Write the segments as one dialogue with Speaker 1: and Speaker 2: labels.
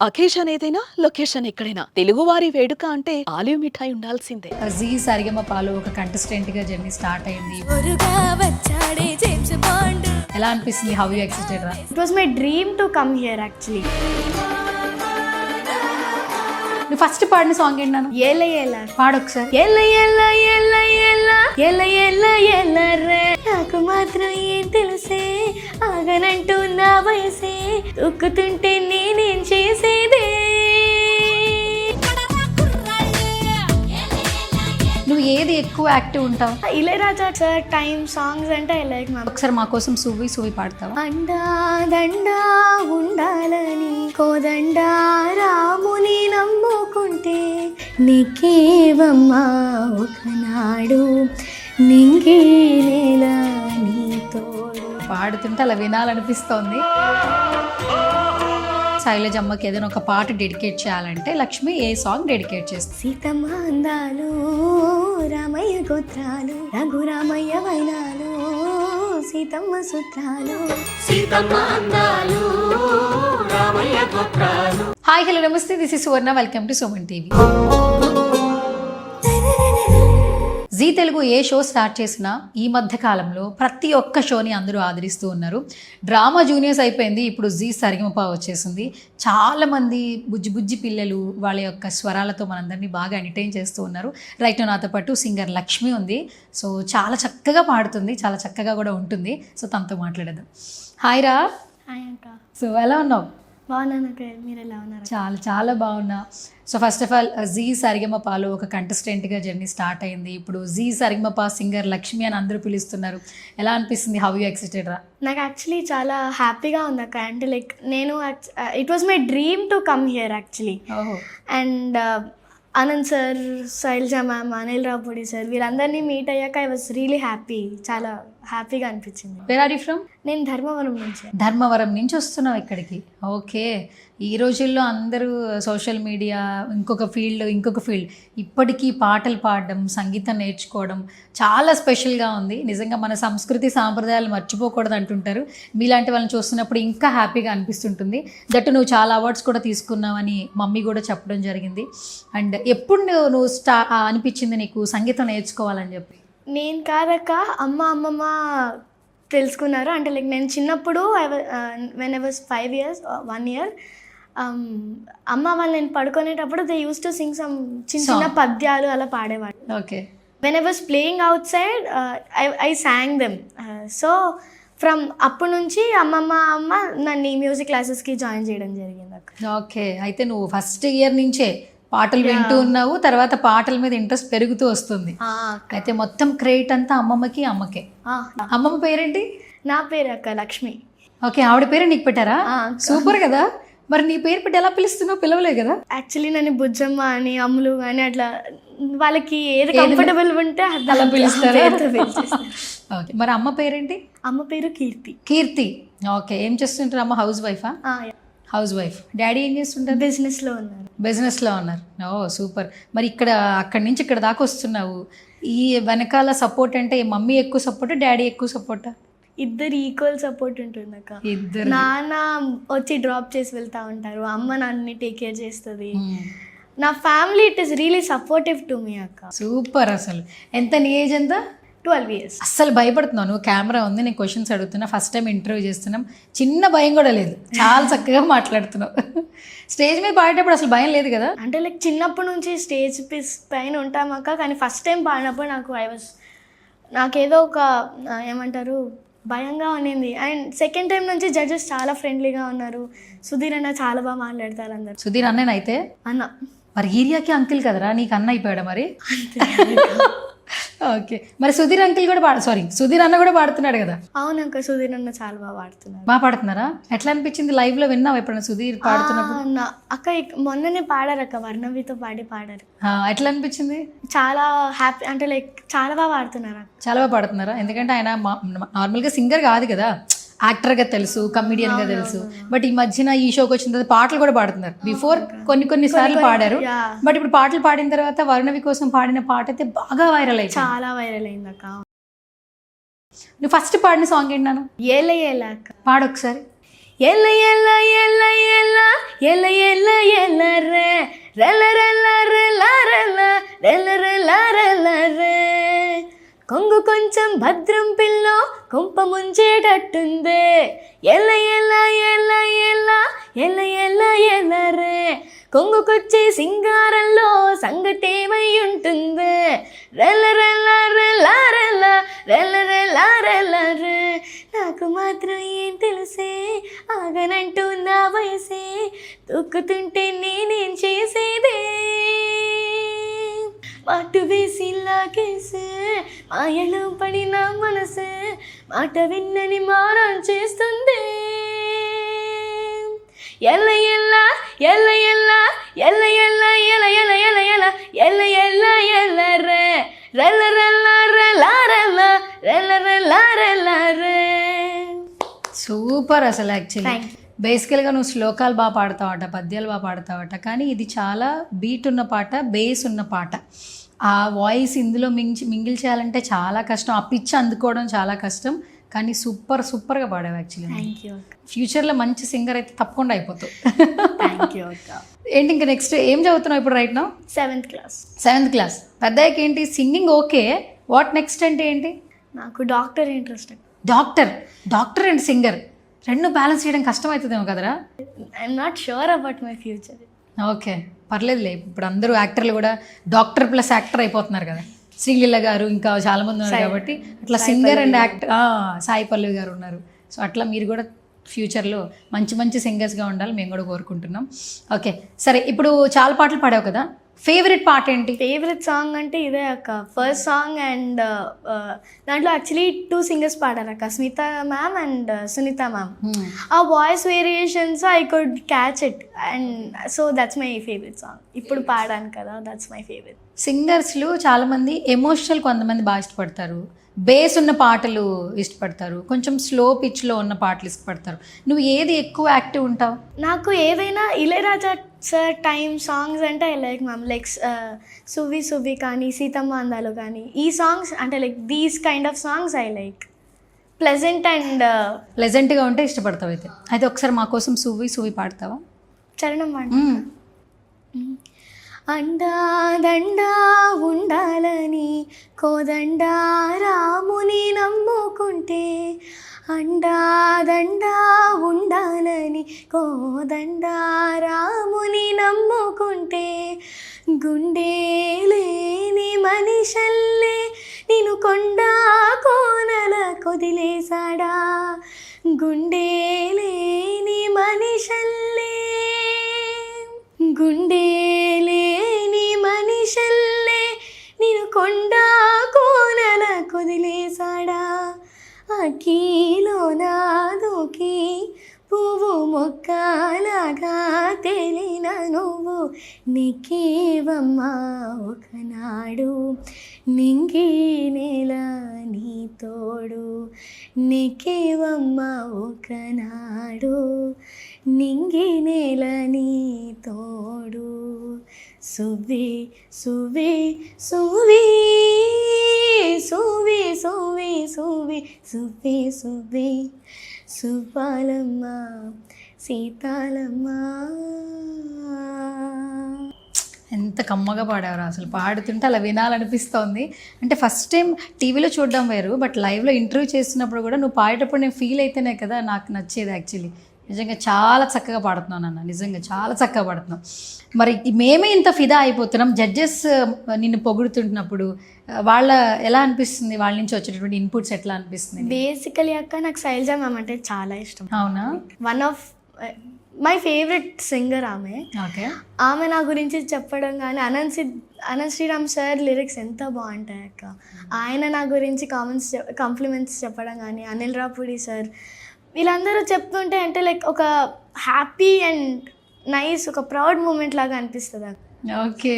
Speaker 1: Occasion ఏదైనా location ఎక్కడైనా. తెలుగువారి వేడుక అంటే ఆలివ్ మిఠాయి ఉండాల్సిందే.
Speaker 2: జీ సరిగమ పాలు ఒక కంటెస్టెంట్గా జర్నీ స్టార్ట్ అయింది. ఎలా అనిపిస్తుంది? హౌ యూ ఎక్సైటెడ్ రా?
Speaker 3: It was my dream to come here actually.
Speaker 2: నువ్వు ఫస్ట్ పాడిన సాంగ్ ఏంటన్నాను
Speaker 3: Yella yella.
Speaker 2: పాడు ఒకసారి
Speaker 3: Yella yella yella yella. Yella yella yella రే. నాకు మాత్రం ఏం తెలుసే ఆగనంటూ నా వయసే ఉక్కుతుంటే నేనేం చేసేదే
Speaker 2: నువ్వు ఏది ఎక్కువ యాక్టివ్ ఉంటావు?
Speaker 3: ఇళయరాజా సార్ టైం సాంగ్స్ అంటే ఐ లైక్ మా
Speaker 2: ఒకసారి మా కోసం సువ్వి సువ్వి పాడతావా?
Speaker 3: అండా దండా ఉండాలని కోదండా రాముని నమ్ముకుంటే నీకేవమ్మా ఒకనాడు? నింగి నేల నీ తోడు.
Speaker 2: పాడుతుంటే అలా వినాలనిపిస్తోంది. శైలజమ్మకి ఏదైనా ఒక పాట డెడికేట్ చేయాలంటే లక్ష్మి ఏ సాంగ్ డెడికేట్ చేస్తుంది?
Speaker 3: సీతమ్మ అందాలు రామయ్య గోత్రాలు రఘురామయ్య వైనాలు సీతమ్మ సూత్రాలు.
Speaker 2: హాయ్ హలో నమస్తే. This is Suvarna welcome to Suman TV Zee Telugu A show start చేసినా ఈ మధ్య కాలంలో ప్రతి ఒక్క షోని అందరూ ఆదరిస్తూ ఉన్నారు. డ్రామా జూనియర్స్ అయిపోయింది ఇప్పుడు జీ సరిగమప వచ్చేసింది. చాలామంది బుజ్జి బుజ్జి పిల్లలు వాళ్ళ యొక్క స్వరాలతో మనందరినీ బాగా ఎంటర్టైన్ చేస్తూ ఉన్నారు. రైట్ నాతో పాటు సింగర్ లక్ష్మి ఉంది. సో చాలా చక్కగా పాడుతుంది చాలా చక్కగా కూడా ఉంటుంది. సో తనతో మాట్లాడదాం. హాయ్ రా. సో ఎలా ఉన్నావు?
Speaker 3: బాగున్నాను మీరు ఎలా ఉన్నారు.
Speaker 2: చాలా చాలా బాగున్నా. So first of all Zee సరిగమపాలు ఒక కంటెస్టెంట్గా జర్నీ స్టార్ట్ అయింది. ఇప్పుడు జీ సరిగమప సింగర్ లక్ష్మి అని అందరూ పిలుస్తున్నారు. ఎలా అనిపిస్తుంది? హౌ యూ ఎక్సైటెడ్ రా?
Speaker 3: నాకు యాక్చువల్లీ చాలా హ్యాపీగా ఉంది అక్క. అంటే లైక్ నేను it was my dream to come here actually
Speaker 2: ఓహో.
Speaker 3: And Anand sir Shailaja ma'am Anil Ravipudi sir వీరందరినీ మీట్ అయ్యాక ఐ వాస్ రియలీ హ్యాపీ చాలా హ్యాపీగా అనిపించింది.
Speaker 2: వేర్ ఆర్ యూ ఫ్రమ్
Speaker 3: నేను ధర్మవరం నుంచి.
Speaker 2: ధర్మవరం నుంచి వస్తున్నావు ఇక్కడికి. ఓకే. ఈ రోజుల్లో అందరూ సోషల్ మీడియా ఇంకొక ఫీల్డ్ ఇంకొక ఫీల్డ్. ఇప్పటికీ పాటలు పాడడం సంగీతం నేర్చుకోవడం చాలా స్పెషల్గా ఉంది. నిజంగా మన సంస్కృతి సాంప్రదాయాలు మర్చిపోకూడదు అంటుంటారు. మీలాంటి వాళ్ళని చూస్తున్నప్పుడు ఇంకా హ్యాపీగా అనిపిస్తుంటుంది. దట్టు నువ్వు చాలా అవార్డ్స్ కూడా తీసుకున్నావని మమ్మీ కూడా చెప్పడం జరిగింది. అండ్ ఎప్పుడు నువ్వు నువ్వు స్టా అనిపించింది నీకు సంగీతం నేర్చుకోవాలని చెప్పి?
Speaker 3: నేను కాదక్క అమ్మ అమ్మమ్మ తెలుసుకున్నారు. అంటే లైక్ నేను చిన్నప్పుడు when I was five years one year అమ్మ వాళ్ళు నేను పడుకునేటప్పుడు they use to sing some చిన్న చిన్న. పద్యాలు అలా పాడేవాడు
Speaker 2: okay
Speaker 3: when I was playing outside I I sang them so from అప్పటి నుంచి అమ్మమ్మ అమ్మ నన్ను ఈ మ్యూజిక్ క్లాసెస్కి జాయిన్ చేయడం జరిగింది
Speaker 2: ఓకే అయితే నువ్వు ఫస్ట్ ఇయర్ నుంచే పాటలు వింటూ ఉన్నావు తర్వాత పాటల మీద ఇంట్రెస్ట్ పెరుగుతూ వస్తుంది. అయితే మొత్తం క్రెడిట్ అంతా అమ్మమ్మకి అమ్మకే. అమ్మమ్మ పేరేంటి?
Speaker 3: నా పేరు అక్క లక్ష్మి.
Speaker 2: ఓకే ఆవిడ పేరే నీకు పెట్టారా? సూపర్ కదా. మరి నీ పేరు పెట్టి ఎలా పిలుస్తున్నావు? పిలవలే కదా.
Speaker 3: యాక్చువల్లీ నన్ను బుజ్జమ్మ అని అమ్ములు అని అట్లా వాళ్ళకి ఏది కంఫర్టబుల్ ఉంటే
Speaker 2: అలా పిలుస్తారా. ఓకే మరి అమ్మ పేరేంటి?
Speaker 3: అమ్మ పేరు కీర్తి.
Speaker 2: కీర్తి. ఓకే ఏం చేస్తుంటారు అమ్మ? హౌస్ వైఫా హౌస్ వైఫ్ డాడీ ఏం చేస్తుంటారు?
Speaker 3: బిజినెస్లో ఉన్నారు.
Speaker 2: బిజినెస్లో ఉన్నారు. ఓ సూపర్ మరి ఇక్కడ అక్కడి నుంచి ఇక్కడ దాకా వస్తున్నావు. ఈ వెనకాల సపోర్ట్ అంటే మమ్మీ ఎక్కువ సపోర్ట్ డాడీ ఎక్కువ సపోర్టా
Speaker 3: ఇద్దరు ఈక్వల్ సపోర్ట్ ఉంటుంది అక్క.
Speaker 2: ఇద్దరు.
Speaker 3: నాన్న వచ్చి డ్రాప్ చేసి వెళ్తా ఉంటారు. అమ్మ నన్ను టేక్ కేర్ చేస్తుంది. నా family it is really supportive to me అక్క.
Speaker 2: సూపర్ అసలు. ఎంత నీ ఏజ్ ఎంత?
Speaker 3: ట్వెల్వ్ ఇయర్స్
Speaker 2: అస్సలు భయపడుతున్నావు. నువ్వు కెమెరా ఉంది నేను క్వశ్చన్స్ అడుగుతున్నా ఫస్ట్ టైం ఇంటర్వ్యూ చేస్తున్నాం. చిన్న భయం కూడా లేదు. చాలా చక్కగా మాట్లాడుతున్నావు. స్టేజ్ మీద పాడేటప్పుడు అసలు భయం లేదు కదా?
Speaker 3: అంటే లైక్ చిన్నప్పటి నుంచి స్టేజ్ పిస్ పైన ఉంటాం అక్క కానీ ఫస్ట్ టైం పాడినప్పుడు నాకు ఐ వాస్ నాకేదో ఒక ఏమంటారు భయంగా ఉన్నింది. అండ్ సెకండ్ టైం నుంచి జడ్జెస్ చాలా ఫ్రెండ్లీగా ఉన్నారు. సుధీర్ అన్న చాలా బాగా మాట్లాడతారు అందరు.
Speaker 2: సుధీర్ అన్నయ్య
Speaker 3: అన్న.
Speaker 2: మరి ఏరియాకి అంకిల్ కదరా? నీకు అన్న అయిపోయాడా మరి? ఓకే. మరి సుధీర్ అంకిల్ కూడా పాడు సారీ సుధీర్ అన్న కూడా పాడుతున్నాడు కదా?
Speaker 3: అవునక్క సుధీర్ అన్న చాలా బాగా పాడుతున్నారు
Speaker 2: బాగా పాడుతున్నారా? ఎట్లా అనిపించింది లైవ్లో విన్నావు ఎప్పుడైనా సుధీర్ పాడుతున్నప్పుడు?
Speaker 3: నా- అక్క ఇక్- మొన్ననే పాడారు అక్క వర్ణవితో పాడి పాడారు.
Speaker 2: ఆ, ఎట్లా అనిపించింది?
Speaker 3: చాలా హ్యాపీ అంటే లైక్ చాలా బాగా పాడుతున్నారు అక్క
Speaker 2: చాలా బాగా పాడుతున్నారా? ఎందుకంటే ఆయన మా- నార్మల్గా సింగర్ కాదు కదా. యాక్టర్గా తెలుసు కమిడియన్గా తెలుసు. బట్ ఈ మధ్యన ఈ షోకి వచ్చిన తర్వాత పాటలు కూడా పాడుతున్నారు. బిఫోర్ కొన్ని కొన్ని సార్లు పాడారు. బట్ ఇప్పుడు పాటలు పాడిన తర్వాత వర్ణవి కోసం పాడిన పాట అయితే బాగా వైరల్ అయిపోయింది.
Speaker 3: చాలా వైరల్ అయింది అక్క.
Speaker 2: నువ్వు ఫస్ట్ పాడిన సాంగ్ ఏంటన్నాను
Speaker 3: ఏలే ఏలే అక్క.
Speaker 2: పాడు ఒకసారి.
Speaker 3: ఎల్ల ఎల్ల ఎల్ల ఎల్ల ఎల్ల ఎల్ల ఎల్ల రే కొంచెం భద్రం పిల్ల కొంప ముంచేటట్టుందే. ఎల్ల ఎల్ల ఎల్ల ఎల్ల ఎల్ల ఎల్ల ఎల్ల రే. కొంగుకొచ్చే సింగారంలో సంగటేమై ఉంటుంది రెల్ల రెల్ల రెల్ల రెల్ల రెల్ల రెల్ల రెల్ల రే. నాకు మాత్రం ఏం తెలుసే? ఆగనంటూ నా వయసే. తొక్కుతుంటే నేనేం చేసేదే? மாட்டுவே சில்லா கேசு మాయలో పడి నా మనసు మాట విన్నని మారం చేస్తుంది ఎల్ల ఎల్ల ఎల్ల ఎల్ల ఎల్ల ఎల్ల ఎల ఎల ఎల ఎల ఎల్ల ఎల్ల ఎల్ల రె రెల్ల రెల్ల రెల్ల రెల్ల రెల్ల రెల్ల రెల్ల రె
Speaker 2: సూపర్ అసలు యాక్చువల్లీ బేసికల్గా నువ్వు శ్లోకాలు బాగా పాడతావట పద్యాలు బాగా పాడతావట కానీ ఇది చాలా బీట్ ఉన్న పాట బేస్ ఉన్న పాట. ఆ వాయిస్ ఇందులో మించి మింగిల్ చేయాలంటే చాలా కష్టం. ఆ పిచ్ అందుకోవడం చాలా కష్టం కానీ సూపర్ సూపర్గా పాడావు యాక్చువల్లీ
Speaker 3: థ్యాంక్ యూ
Speaker 2: ఫ్యూచర్లో మంచి సింగర్ అయితే తప్పకుండా అయిపోతావు.
Speaker 3: థ్యాంక్ యూ అక్క.
Speaker 2: ఏంటి ఇంకా నెక్స్ట్ ఏం చదువుతున్నావు ఇప్పుడు రైట్ నా
Speaker 3: సెవెంత్ క్లాస్
Speaker 2: సెవెంత్ క్లాస్ పెద్దయ్యకి ఏంటి? Singing okay. వాట్ నెక్స్ట్ అంటే ఏంటి?
Speaker 3: నాకు doctor interest
Speaker 2: doctor. Doctor and singer. రెండు బ్యాలెన్స్ చేయడం కష్టం అవుతుందేమో కదరా?
Speaker 3: I'm not sure about my future
Speaker 2: okay పర్లేదులే. ఇప్పుడు అందరూ యాక్టర్లు కూడా డాక్టర్ ప్లస్ యాక్టర్ అయిపోతున్నారు కదా. శ్రీలీల గారు ఇంకా చాలా మంది ఉన్నారు కాబట్టి అట్లా singer and actor Sai Pallavi గారు ఉన్నారు. సో అట్లా మీరు కూడా ఫ్యూచర్లో మంచి మంచి సింగర్స్గా ఉండాలి మేము కూడా కోరుకుంటున్నాం. ఓకే సరే ఇప్పుడు చాలా పాటలు పాడావు కదా? ఫేవరెట్ పాట ఏంటి?
Speaker 3: ఫేవరెట్ సాంగ్ అంటే ఇదే అక్క. ఫస్ట్ సాంగ్ అండ్ దాంట్లో యాక్చువల్లీ టూ సింగర్స్ పాడారు అక్క. Smitha ma'am and Sunitha ma'am. ఆ voice variations I could catch it and so that's my favourite song ఇప్పుడు పాడాను కదా దట్స్ మై ఫేవరెట్
Speaker 2: సింగర్స్లు చాలామంది ఎమోషనల్ కొంతమంది బాగా ఇష్టపడతారు. బేస్ ఉన్న పాటలు ఇష్టపడతారు. కొంచెం స్లో పిచ్లో ఉన్న పాటలు ఇష్టపడతారు. నువ్వు ఏది ఎక్కువ యాక్టివ్ ఉంటావు?
Speaker 3: నాకు ఏదైనా ఇళయరాజా సార్ టైం సాంగ్స్ అంటే ఐ లైక్ మ్యామ్ లైక్ సువి సువి కానీ సీతమ్మ అందాలు కానీ ఈ సాంగ్స్ అంటే like these kind of songs I like pleasant and
Speaker 2: ప్లెజెంట్గా ఉంటే ఇష్టపడతావు అయితే. అయితే ఒకసారి మా కోసం సువి సువి పాడతావా?
Speaker 3: చరణం
Speaker 2: మ్మ్.
Speaker 3: అండాదండా ఉండాలని కోదండా రాముని నమ్ముకుంటే అండాదండా ఉండాలని కోదండా రాముని నమ్ముకుంటే గుండె లేని మనిషల్లే నేను కొండా కోనల కొదిలేశాడా? గుండె లేని మనిషల్లే గుండె కొండ కోనన కుదిలేశాడా అఖీలో నాదుకి పువ్వు మొక్కలాగా తెలిన నువ్వు నీకేవమ్మా ఒకనాడు? నింగి నేల నీ తోడు నీకేవమ్మా ఒకనాడు? నింగి నేల నీ తోడు సువి సువి సువి సువి సువి సువి సువి సువి. సువ్వాలమ్మ సీతాలమ్మ.
Speaker 2: ఎంత కమ్మగా పాడారు అసలు. పాడుతుంటే అలా వినాలనిపిస్తోంది. అంటే ఫస్ట్ టైం టీవీలో చూడడం వేరు బట్ లైవ్లో ఇంటర్వ్యూ చేస్తున్నప్పుడు కూడా నువ్వు పాడేటప్పుడు నేను ఫీల్ అయితేనే కదా నాకు నచ్చేది యాక్చువల్లీ నిజంగా చాలా చక్కగా పాడుతున్నావు అన్న నిజంగా చాలా చక్కగా పాడుతున్నావు. మరి మేమే ఇంత ఫిదా అయిపోతున్నాం జడ్జెస్ నిన్ను పొగుడుతుంటున్నప్పుడు వాళ్ళ ఎలా అనిపిస్తుంది? వాళ్ళ నుంచి వచ్చేటటువంటి ఇన్పుట్స్ ఎట్లా అనిపిస్తుంది
Speaker 3: బేసికలీ అక్క నాకు శైలజ మ్యామ్ అంటే చాలా ఇష్టం.
Speaker 2: అవునా?
Speaker 3: One of my favourite singer ఆమె.
Speaker 2: ఓకే.
Speaker 3: ఆమె నా గురించి చెప్పడం కానీ అనంత్ అనంత్ శ్రీరామ్ సార్ లిరిక్స్ ఎంత బాగుంటాయి అక్క. ఆయన నా గురించి కామెంట్స్ కాంప్లిమెంట్స్ చెప్పడం కానీ అనిల్ రాపుడి సార్ వీళ్ళందరూ చెప్తుంటే అంటే లైక్ ఒక హ్యాపీ అండ్ నైస్ ఒక ప్రౌడ్ మూమెంట్ లాగా అనిపిస్తుంది
Speaker 2: ఓకే.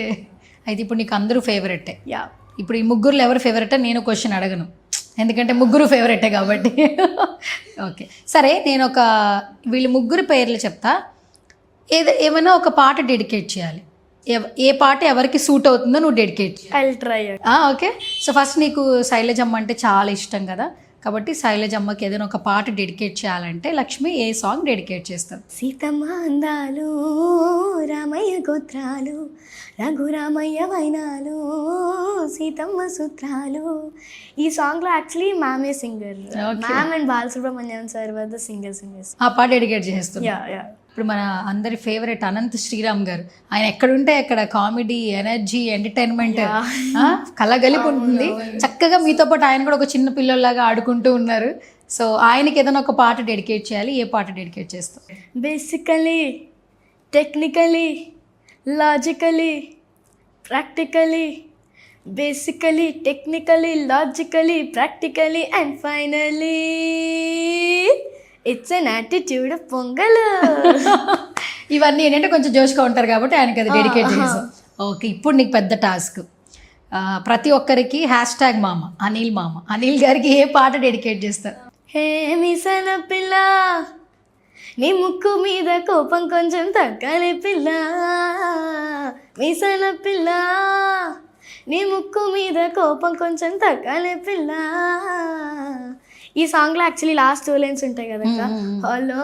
Speaker 2: అయితే ఇప్పుడు నీకు అందరూ ఫేవరెటే
Speaker 3: యా
Speaker 2: ఇప్పుడు ఈ ముగ్గురులో ఎవరు ఫేవరెట్ నేను క్వశ్చన్ అడగను. ఎందుకంటే ముగ్గురు ఫేవరెటే కాబట్టి. ఓకే. సరే నేను ఒక వీళ్ళు ముగ్గురు పేర్లు చెప్తా. ఏదో ఏమైనా ఒక పాట డెడికేట్ చేయాలి. ఏ పాట ఎవరికి సూట్ అవుతుందో నువ్వు dedicate
Speaker 3: try
Speaker 2: okay. So first నీకు శైలజమ్మ అంటే చాలా ఇష్టం కదా. కాబట్టి శైలజమ్మకి ఏదైనా ఒక పాట డెడికేట్ చేయాలంటే లక్ష్మి ఏ సాంగ్ డెడికేట్ చేస్తారు?
Speaker 3: సీతమ్మ అందాలు రామయ్య గోత్రాలు రఘురామయ్య వైనాలు సీతమ్మ సూత్రాలు. ఈ సాంగ్లో actually మ్యామే singer. Ma'am and Balasubrahmanyam sir వద్ద సింగర్ సింగర్స్
Speaker 2: ఆ పాట డెడికేట్
Speaker 3: యా
Speaker 2: ఇప్పుడు మన అందరి ఫేవరెట్ అనంత్ శ్రీరామ్ గారు. ఆయన ఎక్కడుంటే అక్కడ కామెడీ ఎనర్జీ ఎంటర్టైన్మెంట్ కలగలిపి ఉంటుంది. చక్కగా మీతో పాటు ఆయన కూడా ఒక చిన్న పిల్లల్లాగా ఆడుకుంటూ ఉన్నారు. సో ఆయనకి ఏదైనా ఒక పాట డెడికేట్ చేయాలి ఏ పాట డెడికేట్ చేస్తాం?
Speaker 3: Basically technically logically practically basically technically logically practically and finally it's an attitude Pongal
Speaker 2: ఇవన్నీ ఏంటంటే కొంచెం జోష్గా ఉంటారు కాబట్టి ఆయనకి అది డెడికేట్ చేసాం ఓకే ఇప్పుడు నీకు పెద్ద టాస్క్ ప్రతి ఒక్కరికి హ్యాష్ ట్యాగ్ మామ అనిల్ మామ. అనిల్ గారికి ఏ పాట డెడికేట్ చేస్తారు?
Speaker 3: హే మిసన పిల్ల నీ ముక్కు మీద కోపం కొంచెం తగ్గాలి పిల్ల. మిసన పిల్ల నీ ముక్కు మీద కోపం కొంచెం తగ్గాలి పిల్ల. ఈ సాంగ్లో యాక్చువల్లీ లాస్ట్ టూ లైన్స్ ఉంటాయి కదా హలో.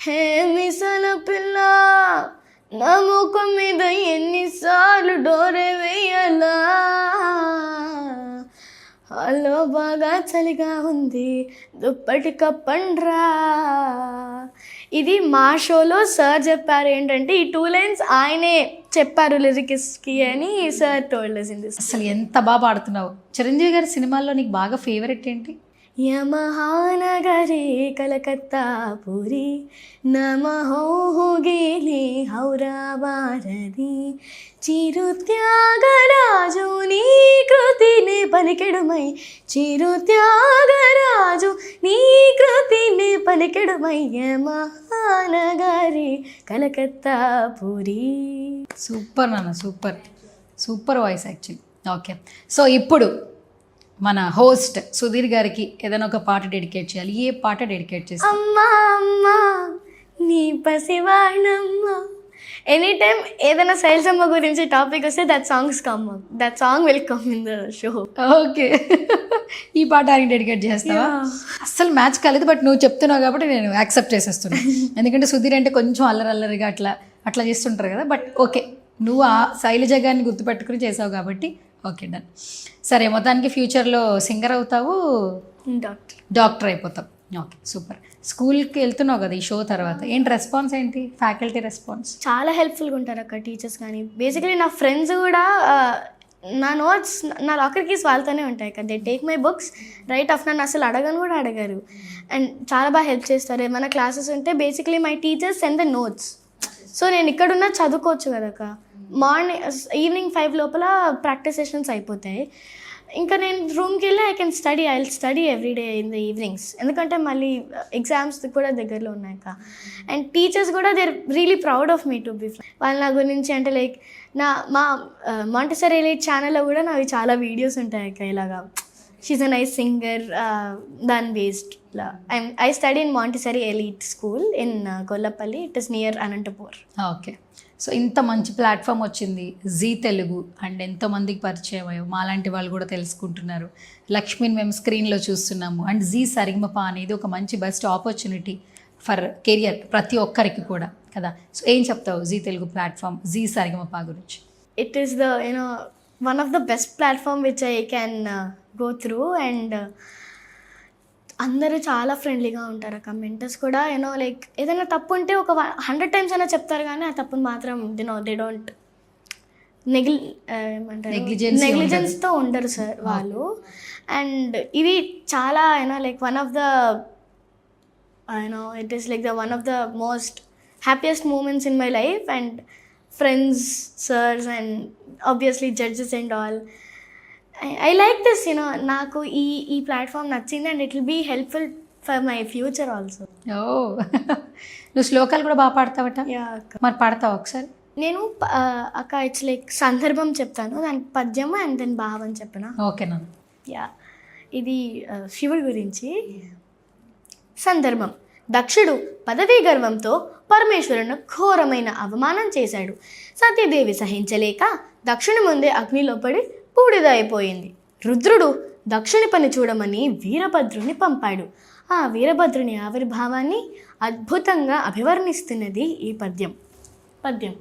Speaker 3: హే మిసన పిల్ల నా ముఖం మీద ఎన్నిసార్లు డోరే వేయాలా? హలో బాగా చలిగా ఉంది దుప్పటి కప్పండ్రా? ఇది మా షోలో సార్ చెప్పారు ఏంటంటే ఈ టూ లైన్స్ ఆయనే చెప్పారు లిరిక్స్కి అని సార్ టోల్డ్
Speaker 2: అసలు ఎంత బాగా పాడుతున్నావు. చిరంజీవి గారి సినిమాల్లో నీకు బాగా ఫేవరెట్ ఏంటి?
Speaker 3: యమహానగరే కలకత్తా పురి నమహోగేలి హౌరా భారతి చిరుత్యాగరాజు నీ కృతిని పలికెడుమై చిరుత్యాగరాజు నీ కృతిని పలికెడుమై యమహానగరి కలకత్తా పురి.
Speaker 2: సూపర్ నాన్న super. Super voice actually. Okay. So ఇప్పుడు మన హోస్ట్ సుధీర్ గారికి ఏదైనా ఒక పాట డెడికేట్ చేయాలి. ఏ పాట డెడికేట్ చేస్తారు
Speaker 3: అమ్మా అమ్మా నీ పసివాణమ్మ. ఎనీ టైం ఏదైనా శైలసమ్మ గురించి టాపిక్ వస్తే that songs come that song will come in the show
Speaker 2: okay. ఈ పాట ఆయనకి డెడికేట్ చేస్తావా? అస్సలు మ్యాచ్ కాలేదు బట్ నువ్వు చెప్తున్నావు కాబట్టి నేను యాక్సెప్ట్ చేసేస్తున్నాను ఎందుకంటే సుధీర్ అంటే కొంచెం అల్లరి అల్లరిగా అట్లా అట్లా చేస్తుంటారు కదా. బట్ ఓకే నువ్వు ఆ శైలజ గారిని గుర్తుపెట్టుకుని చేసావు కాబట్టి ఓకే డన్. సరే మొత్తానికి ఫ్యూచర్లో సింగర్ అవుతావు.
Speaker 3: డాక్టర్.
Speaker 2: డాక్టర్ అయిపోతావు ఓకే సూపర్. స్కూల్కి వెళ్తున్నావు కదా ఈ షో తర్వాత. ఏంటి రెస్పాన్స్ ఏంటి? Faculty response?
Speaker 3: చాలా హెల్ప్ఫుల్గా ఉంటారు అక్కడ టీచర్స్ కానీ. బేసికలీ నా ఫ్రెండ్స్ కూడా నా నోట్స్ నా లాకర్ కీస్ వాళ్ళతోనే ఉంటాయి కదా they take my books right off నన్ను అసలు అడగను కూడా అడగారు. అండ్ చాలా బాగా హెల్ప్ చేస్తారు. ఏమైనా క్లాసెస్ ఉంటే basically my teachers send the notes. So నేను ఇక్కడున్న చదువుకోవచ్చు కదక మార్నింగ్ ఈవినింగ్ ఫైవ్ లోపల ప్రాక్టీస్ సెషన్స్ అయిపోతాయి. ఇంకా నేను రూమ్కి వెళ్ళి I can study I study every day in the evenings. ఎందుకంటే మళ్ళీ uh, ఎగ్జామ్స్ కూడా దగ్గరలో ఉన్నాక అండ్ టీచర్స్ కూడా they're really proud of me to be వాళ్ళ నా గురించి అంటే లైక్ నా మా uh, మాంటసరీ ఛానల్లో కూడా నావి చాలా వీడియోస్ ఉంటాయి అక్క ఇలాగా. షీజ్ అ నైస్ సింగర్ దాని based I I study in Montessori elite school in Gollapalli it is near Anantapur
Speaker 2: okay so ఇంత మంచి ప్లాట్ఫామ్ వచ్చింది. జీ తెలుగు. అండ్ ఎంతోమందికి పరిచయం అయ్యావు? మాలాంటి వాళ్ళు కూడా తెలుసుకుంటున్నారు. లక్ష్మిని మేము స్క్రీన్లో చూస్తున్నాము. అండ్ జీ సరిగమప అనేది ఒక మంచి బెస్ట్ ఆపర్చునిటీ ఫర్ కెరియర్ ప్రతి ఒక్కరికి కూడా కదా? సో ఏం చెప్తావు G Telugu platform G Sarigamapa గురించి?
Speaker 3: It is the you know one of the best platform which i through and uh, అందరూ చాలా ఫ్రెండ్లీగా ఉంటారు అక్క. మెంటర్స్ కూడా యూనో లైక్ ఏదైనా తప్పు ఉంటే ఒక హండ్రెడ్ టైమ్స్ అయినా చెప్తారు కానీ ఆ తప్పును మాత్రం యూనో దే డోంట్ నెగ్లి ఏమంటారు?
Speaker 2: Negligence
Speaker 3: నెగ్లిజెన్స్తో ఉండరు. సార్ వాళ్ళు. అండ్ ఇది చాలా you know like one of the you know it is like the one of the most happiest moments in my life and friends sirs and obviously judges and all I like this you know నాకు ఈ ఈ platform నచ్చింది and it will be helpful for my future also
Speaker 2: ఓ నువ్వు శ్లోకాలు కూడా బాగా పాడతావట?
Speaker 3: Yeah
Speaker 2: మరి పాడతావు ఒకసారి?
Speaker 3: నేను అక్క ఇట్స్ లైక్ సందర్భం చెప్తాను దానికి పద్యము అండ్ దాని భావం చెప్పిన?
Speaker 2: ఓకే నన్ను.
Speaker 3: యా ఇది శివుడి గురించి. సందర్భం. దక్షుడు పదవీ గర్వంతో పరమేశ్వరుని ఘోరమైన అవమానం చేశాడు. సత్యదేవి సహించలేక దక్షుని ముందే అగ్నిలో పడి బూడిద రుద్రుడు దక్షుని పని చూడమని వీరభద్రుని పంపాడు. ఆ వీరభద్రుని ఆవిర్భావాన్ని అద్భుతంగా అభివర్ణిస్తున్నది ఈ పద్యం. పద్యం.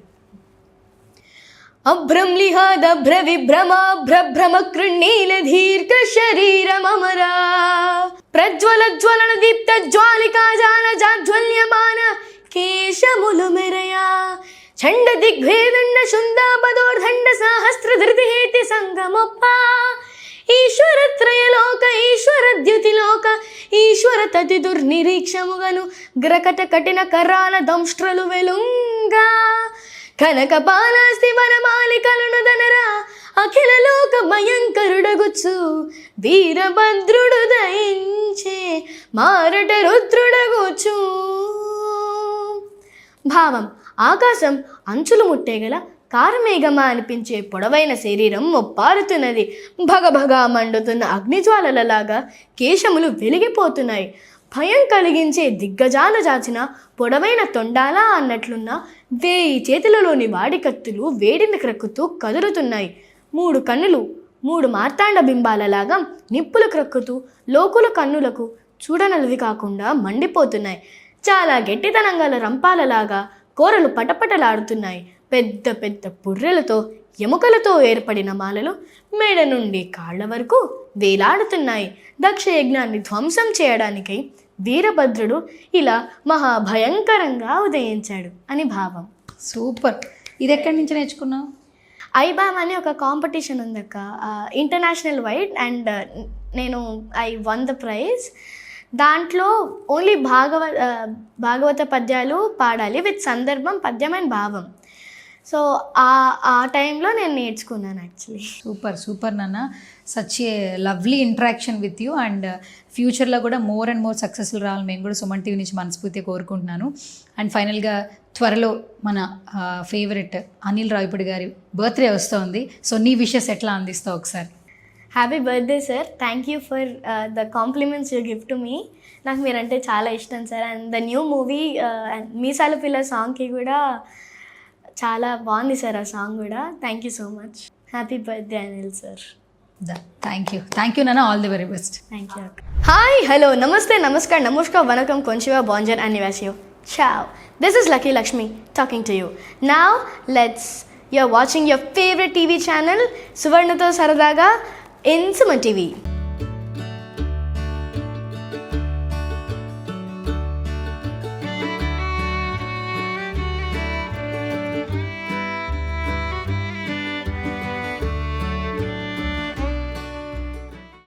Speaker 3: అభ్రంలిహాదభ్ర విభ్రమాభ్రభ్రమ కృణీల దీర్ఘ శరీరమమరా ప్రజ్వల జ్వలన దీప్త జ్వాలికాజాల జాజ్వల్యమాన కేశములు మెరయా చండ దిగ్భేదండ శుందాపదోర్దండ సహస్ర ధృతిహేతి సంగమొప్ప. ఈశ్వర త్రయలోక ఈశ్వర ద్యుతిలోక ఈశ్వర తతి దుర్నిరీక్షముగను గ్రకట కఠిన కర్రాల దంష్ట్రలు వెలుంగా. కనక పాలాస్తి వనమాలికలను దనరా అఖిల లోక భయంకరుడగుచ్చు. వీరభద్రుడు దయించే మారట రుద్రుడగుచ్చు. భావం ఆకాశం అంచులు ముట్టేగల కారమేఘమా అనిపించే పొడవైన శరీరం మొప్పారుతున్నది భగభగా మండుతున్న అగ్నిజ్వాలలలాగా కేశములు వెలిగిపోతున్నాయి. భయం కలిగించే దిగ్గజాల జాచిన పొడవైన తొండాలా అన్నట్లున్న వేయి చేతులలోని వాడికత్తులు వేడిని క్రక్కుతూ కదులుతున్నాయి. మూడు కన్నులు మూడు మార్తాండ బింబాలలాగా నిప్పులు క్రక్కుతూ లోకుల కన్నులకు చూడనలవి కాకుండా మండిపోతున్నాయి. చాలా గట్టితనం గల రంపాలలాగా కూరలు పటపటలాడుతున్నాయి. పెద్ద పెద్ద పుర్రెలతో ఎముకలతో ఏర్పడిన మాలలు మెడ నుండి కాళ్ళ వరకు వేలాడుతున్నాయి. దక్ష యజ్ఞాన్ని ధ్వంసం చేయడానికై వీరభద్రుడు ఇలా మహాభయంకరంగా ఉదయించాడు అని భావం.
Speaker 2: సూపర్. ఇది ఎక్కడి నుంచి నేర్చుకున్నావు?
Speaker 3: ఐబామ్ అని ఒక కాంపిటీషన్ ఉందక్క. ఇంటర్నేషనల్ వైడ్ అండ్ నేను ఐ వన్ ద ప్రైజ్. దాంట్లో ఓన్లీ భాగవ భాగవత పద్యాలు పాడాలి విత్ సందర్భం పద్యం అండ్ భావం. సో ఆ ఆ టైంలో నేను నేర్చుకున్నాను యాక్చువల్లీ
Speaker 2: సూపర్ సూపర్ నాన్న. Such a lovely interaction with you and ఫ్యూచర్లో కూడా మోర్ అండ్ మోర్ సక్సెస్ఫుల్ రావాలి మేము కూడా సుమన్ టీవీ నుంచి మనస్ఫూర్తిగా కోరుకుంటున్నాను. అండ్ ఫైనల్గా త్వరలో మన ఫేవరెట్ అనిల్ రావిపూడి గారి బర్త్డే వస్తోంది. సో నీ విషెస్ ఎట్లా అందిస్తావు ఒకసారి?
Speaker 3: Happy birthday sir thank you for the compliments you gift to me నాకు మీరంటే చాలా ఇష్టం sir and the new movie మీసాల పిల్ల సాంగ్కి కూడా చాలా బాగుంది సార్ ఆ సాంగ్ కూడా. Thank you so much happy birthday Anil sir
Speaker 2: thank you. Thank you నన్న. All the very best
Speaker 3: thank you hi hello నమస్తే నమస్కార్. నమస్కార్. వనకం కొంచివా బాంజర్ అని వేసియో చావ్ this is Lucky Lakshmi talking to you నా let's you watching your favourite TV channel సువర్ణతో సరదాగా എൻസുമ ടി വി.